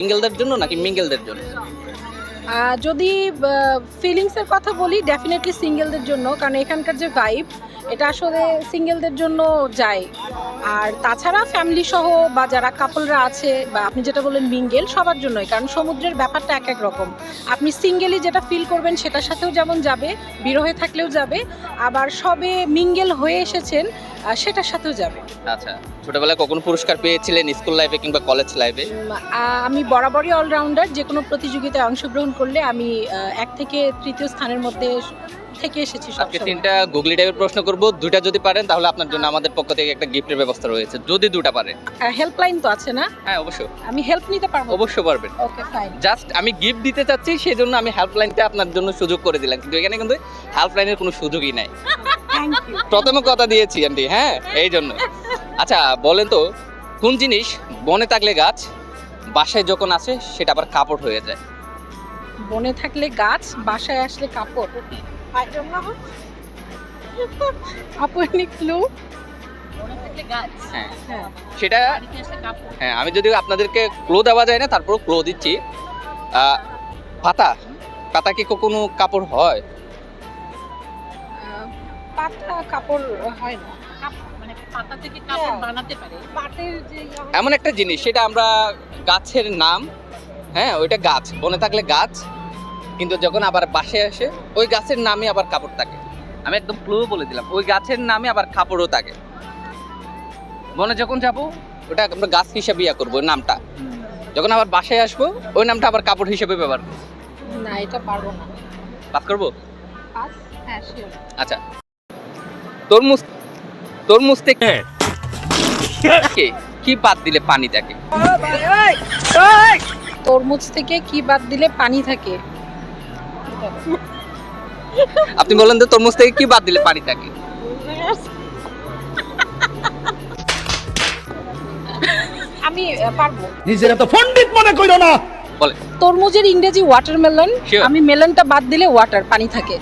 সিঙ্গেলদের জন্য নাকি মিঙ্গেলদের জন্য? যদি ফিলিংসের কথা বলি ডেফিনেটলি সিঙ্গেলদের জন্য, কারণ এখানকার যে ভাইব এটা আসলে সিঙ্গেলদের জন্য যায়। আর তাছাড়া ফ্যামিলি সহ বা যারা কাপলরা আছে, বা আপনি যেটা বললেন মিঙ্গেল, সবার জন্যই, কারণ সমুদ্রের ব্যাপারটা এক এক রকম। আপনি সিঙ্গেলি যেটা ফিল করবেন, সেটার সাথেও যেমন যাবে, বিরহে থাকলেও যাবে, আবার সবে মিঙ্গেল হয়ে এসেছেন আহ, সেটার সাথেও যাবে। আচ্ছা ছোটবেলায় কখনো পুরস্কার পেয়েছিলেন স্কুল লাইফে কিংবা কলেজ লাইফে? আমি বরাবরই অলরাউন্ডার যে কোনো প্রতিযোগিতায় অংশগ্রহণ করলে আমি এক থেকে তৃতীয় স্থানের মধ্যে থেকে এসেছি আজকে তিনটা গুগলি টাইপের প্রশ্ন করব দুইটা যদি পারেন তাহলে আপনার জন্য আমাদের পক্ষ থেকে একটা গিফটের ব্যবস্থা রয়েছে যদি দুটা পারেন। হেল্পলাইন তো আছে না? হ্যাঁ অবশ্যই। আমি হেল্প নিতে পারব? অবশ্যই পারবেন। ওকে ফাইন জাস্ট আমি গিফট দিতে চাচ্ছি সেই জন্য আমি হেল্পলাইনটা আপনার জন্য সুযোগ করে দিলাম কিন্তু এখানে কিন্তু হেল্পলাইনের কোনো সুযোগই নাই। প্রথমে কথা দিয়েছি আন্টি হ্যাঁ এই জন্য। আচ্ছা বলেন তো কোন জিনিস বনে থাকলে গাছ বাসায় যখন আসে সেটা আবার কাপড় হয়ে যায়? বনে থাকলে গাছ বাসায় আসলে কাপড়। আপু এনি ক্লু হ্যাঁ। হ্যাঁ। সেটা হ্যাঁ আমি যদি আপনাদেরকে ক্লো দেওয়া যায় না তারপর ক্লো দিচ্ছি। পাতা? পাতা কি কখনো কাপড় হয়? পাতা কাপড় হয় না। মানে পাতা থেকে কাপড় Yeah. বানাতে পারে। পাটের যে এমন একটা জিনিস সেটা আমরা গাছের নাম হ্যাঁ ওইটা গাছ বনে থাকলে গাছ কিন্তু যখন আবার বাসায় আসে ওই গাছের নামে আবার কাপড় থাকে। আমি একদম ক্লু বলে দিলাম ওই গাছের নামে আবার কাপড়ও থাকে। বনে যখন যাব ওটা আমরা গাছ হিসাবে ইয়া করব ওই নামটা। যখন আবার বাসায় আসব ওই নামটা আবার কাপড় হিসেবে ব্যবহার করব। না এটা পারব না। পাস করব? পাস হ্যাঁ শিওর আচ্ছা। তরমুজ তরমুজ থেকে কে? কি বাদ দিলে পানি থাকে? তরমুজ থেকে কি বাদ দিলে পানি থাকে? আপনি বলেন তো তরমুজ থেকে কি বাদ দিলে পানি থাকে? আমি পারব। নিজেরা তো পণ্ডিত মনে করো না। বলে তরমুজের ইংরেজি ওয়াটারমেলন আমি মেলনটা বাদ দিলে ওয়াটার পানি থাকে।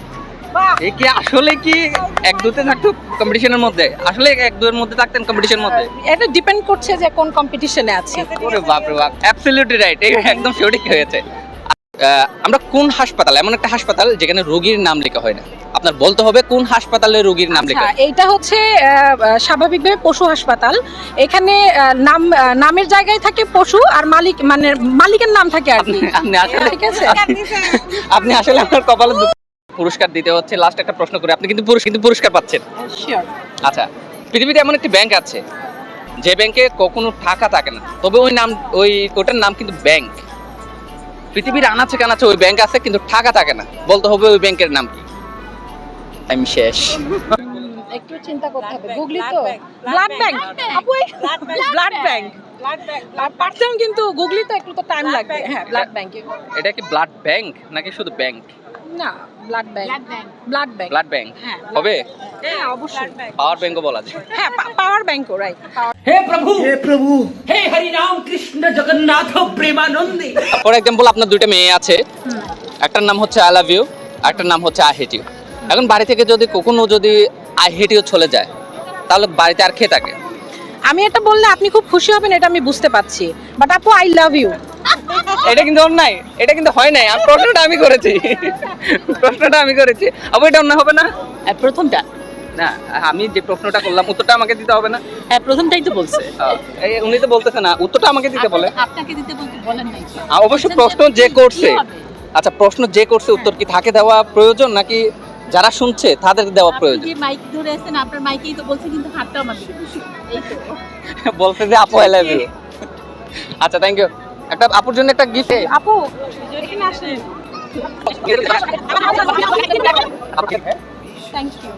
এ কি আসলে কি এক দুতে থাকতো কম্পিটিশনের মধ্যে? আসলে এক দুয়ের মধ্যে থাকতেন কম্পিটিশনের মধ্যে? এটা ডিপেন্ড করছে যে কোন কম্পিটিশনে আছে। ওরে বাপ রে বাপ অ্যাবসলিউটলি রাইট একদম সঠিক হয়েছে। আমরা কোন হাসপাতাল এমন একটা হাসপাতাল যেখানে রোগীর নাম লেখা হয় না? আপনার বলতে হবে কোন হাসপাতালে রোগীর নাম লেখা আচ্ছা এইটা হচ্ছে স্বাভাবিকভাবে পশু হাসপাতাল। এখানে নাম নামের জায়গায় থাকে পশু আর মালিক মানে মালিকের নাম থাকে আর কি। আপনি আসলে ঠিক আছে? আপনি আসলে আপনার কপালে পুরস্কার দিতে হচ্ছে। লাস্ট একটা প্রশ্ন করে আপনি কিন্তু পুরস্কার কিন্তু পুরস্কার পাচ্ছেন? আচ্ছা পৃথিবীতে এমন একটি ব্যাংক আছে যে ব্যাংকে কখনো টাকা থাকে না তবে ওই নাম ওই ওটার নাম কিন্তু ব্যাংক পৃথিবীর আনাচে কানাচে ওই ব্যাংক আছে কিন্তু টাকা থাকে না। বলতে হবে ওই ব্যাংকের নাম কি। আমি শেষ। একটু চিন্তা করতে হবে। গুগলি তো? ব্লাড ব্যাংক আপু ব্লাড ব্যাংক আর পারতাম কিন্তু গুগলি তো একটু তো টাইম লাগবে। হ্যাঁ ব্লাড ব্যাংক এটা কি ব্লাড ব্যাংক নাকি শুধু ব্যাংক না blood bank blood bank blood bank হবে? হ্যাঁ অবশ্যই। পাওয়ার ব্যাংকও বলা যায়। হ্যাঁ পাওয়ার ব্যাংকও রাইট হে প্রভু! হে প্রভু! হে হরি রাম কৃষ্ণ জগন্নাথ প্রেমানন্দে! ফর এক্সাম্পল আপনার দুইটা মেয়ে আছে। একটার নাম হচ্ছে আই লাভ ইউ একটার নাম হচ্ছে আই হেট ইউ এখন বাড়ি থেকে যদি কখনো যদি আই হেট ইউ চলে যায়। তাহলে বাড়িতে আর খেয়ে থাকে? আমি এটা বললে আপনি খুব খুশি হবেন এটা আমি বুঝতে পারছি। বাট আপু আই লাভ ইউ এটা কিন্তু অন্যায় এটা কিন্তু হয় নাই। আর প্রশ্নটা আমি করেছি। প্রশ্নটা আমি করেছি। আপু এটা অন্যায় হবে না? আর প্রথমটা। না আমি যে প্রশ্নটা করলাম উত্তরটা আমাকে দিতে হবে না? হ্যাঁ প্রথমটাই তো বলছে। এই উনি তো বলতেছে না উত্তরটা আমাকে দিতে বলে। আপনাকে দিতে বলতে বলেন নাই অবশ্য প্রশ্ন যে করছে। আচ্ছা প্রশ্ন যে করছে উত্তর কি থাকে দেওয়া প্রয়োজন নাকি যারা শুনছে তাদের দেওয়া প্রয়োজন। যে মাইক ধরে আছেন আপনার মাইকেই তো বলছে কিন্তু হাতটা আমার এই তো। বলছে যে আপু আই লাভ ইউ আচ্ছা থ্যাংক ইউ একটা আপুর জন্য একটা গিফট আপু এখানে আসেন। Thank you